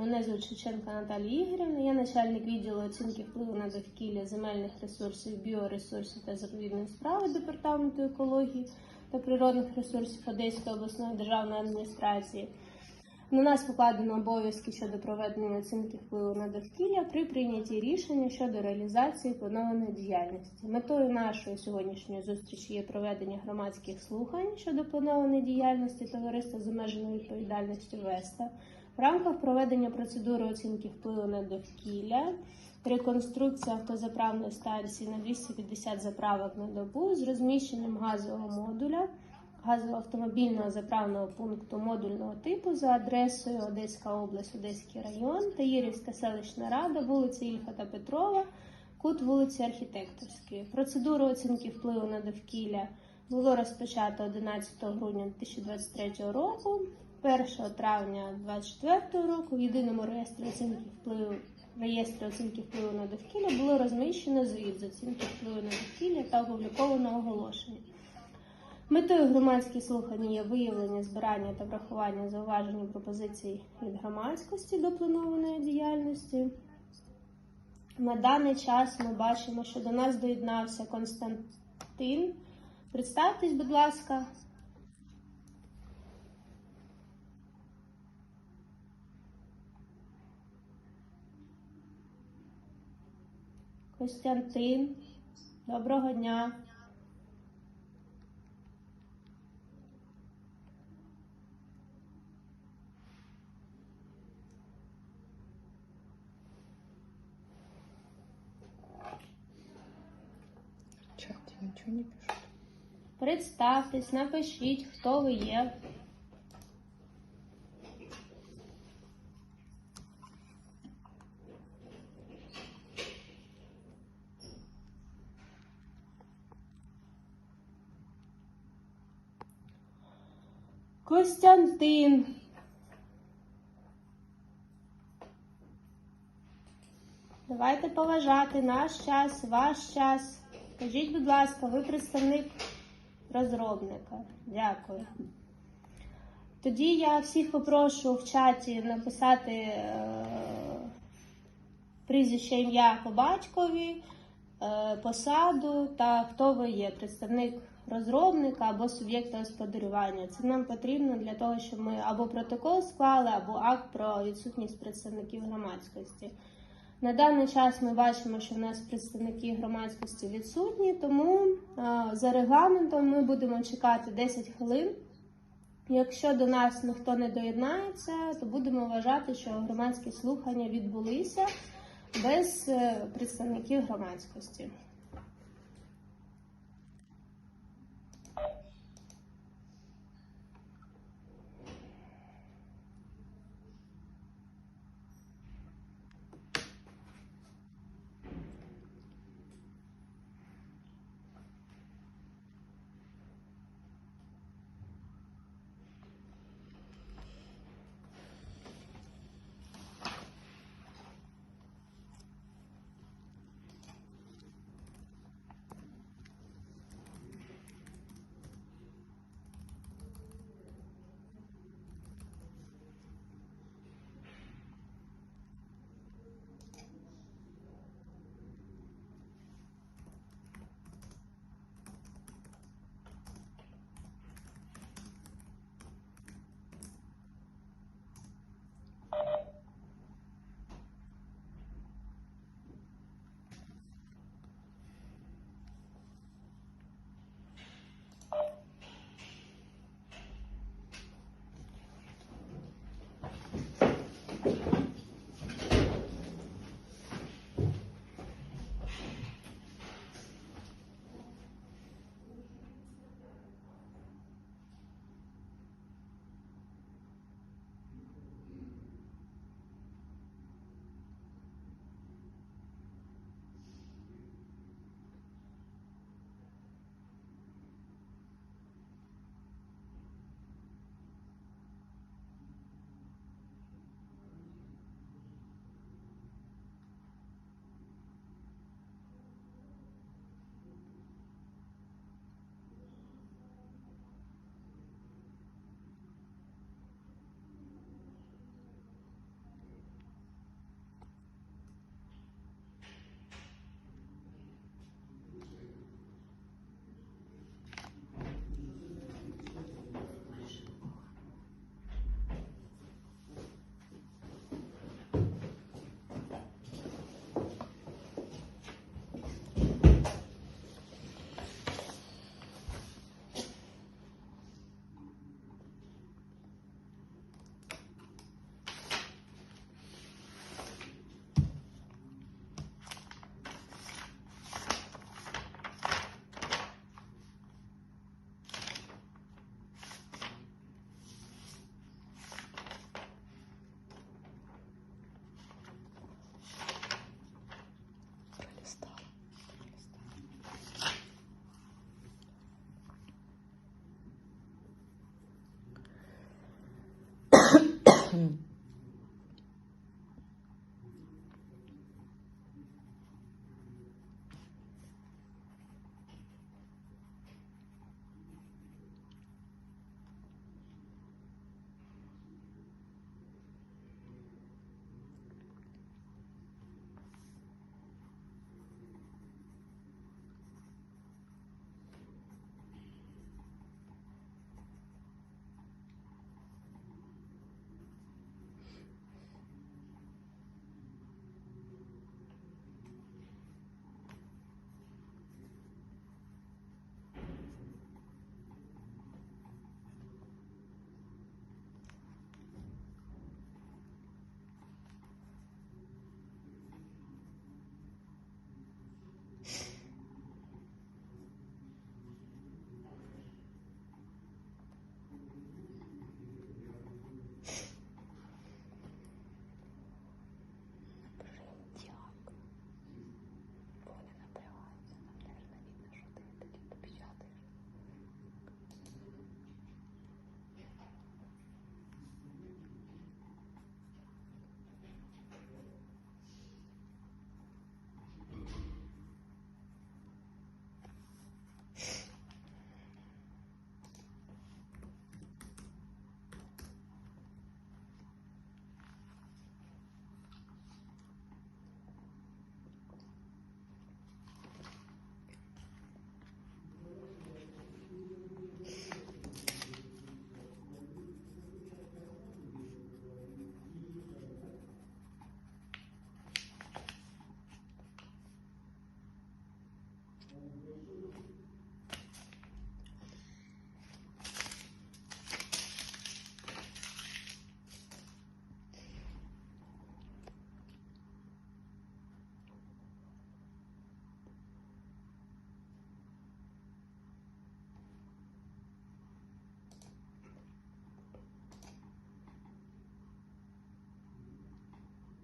Мене звуть Шевченка Наталія Ігорівна, я начальник відділу оцінки впливу на довкілля земельних ресурсів, біоресурсів та заповідної справи Департаменту екології та природних ресурсів Одеської обласної державної адміністрації. На нас покладено обов'язки щодо проведення оцінки впливу на довкілля при прийнятті рішення щодо реалізації планованої діяльності. Метою нашої сьогоднішньої зустрічі є проведення громадських слухань щодо планованої діяльності товариства з обмеженою відповідальністю Веста в рамках проведення процедури оцінки впливу на довкілля. Реконструкція автозаправної станції на 250 заправок на добу з розміщенням газового модуля газоавтомобільного заправного пункту модульного типу за адресою Одеська область, Одеський район, Таїрівська селищна рада, вулиця Ільфа Петрова, кут вулиці Архітекторської. Процедуру оцінки впливу на довкілля було розпочато 11 грудня 2023 року, 1 травня 2024 року в єдиному реєстрі оцінки впливу. Реєстрі оцінки впливу на довкілля було розміщено звіт з оцінки впливу на довкілля та опубліковано оголошення. Метою громадських слухань є виявлення, збирання та врахування зауважень пропозицій від громадськості до планованої діяльності. На даний час ми бачимо, що до нас доєднався Константин. Представтесь, будь ласка. Костянтин, доброго дня. В чате ничего не пишут. Представтесь, напишіть, хто ви є. Костянтин. Давайте поважати наш час, ваш час. Скажіть, будь ласка, ви представник розробника. Дякую. Тоді я всіх попрошу в чаті написати е, прізвище ім'я по батькові, е, посаду та хто ви є, представник розробника або суб'єкта господарювання. Це нам потрібно для того, щоб ми або протокол склали, або акт про відсутність представників громадськості. На даний час ми бачимо, що в нас представники громадськості відсутні, тому за регламентом ми будемо чекати 10 хвилин. Якщо до нас ніхто не доєднається, то будемо вважати, що громадські слухання відбулися без е, представників громадськості. Mm.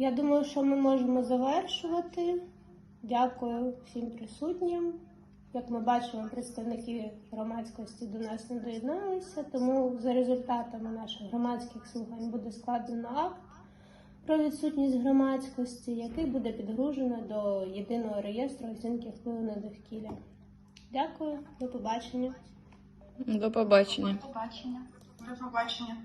Я думаю, що ми можемо завершувати. Дякую всім присутнім. Як ми бачимо, представники громадськості до нас не доєдналися, тому за результатами наших громадських слухань буде складено акт про відсутність громадськості, який буде підгружено до єдиного реєстру оцінки впливу на довкілля. Дякую, до побачення. До побачення. До побачення. До побачення.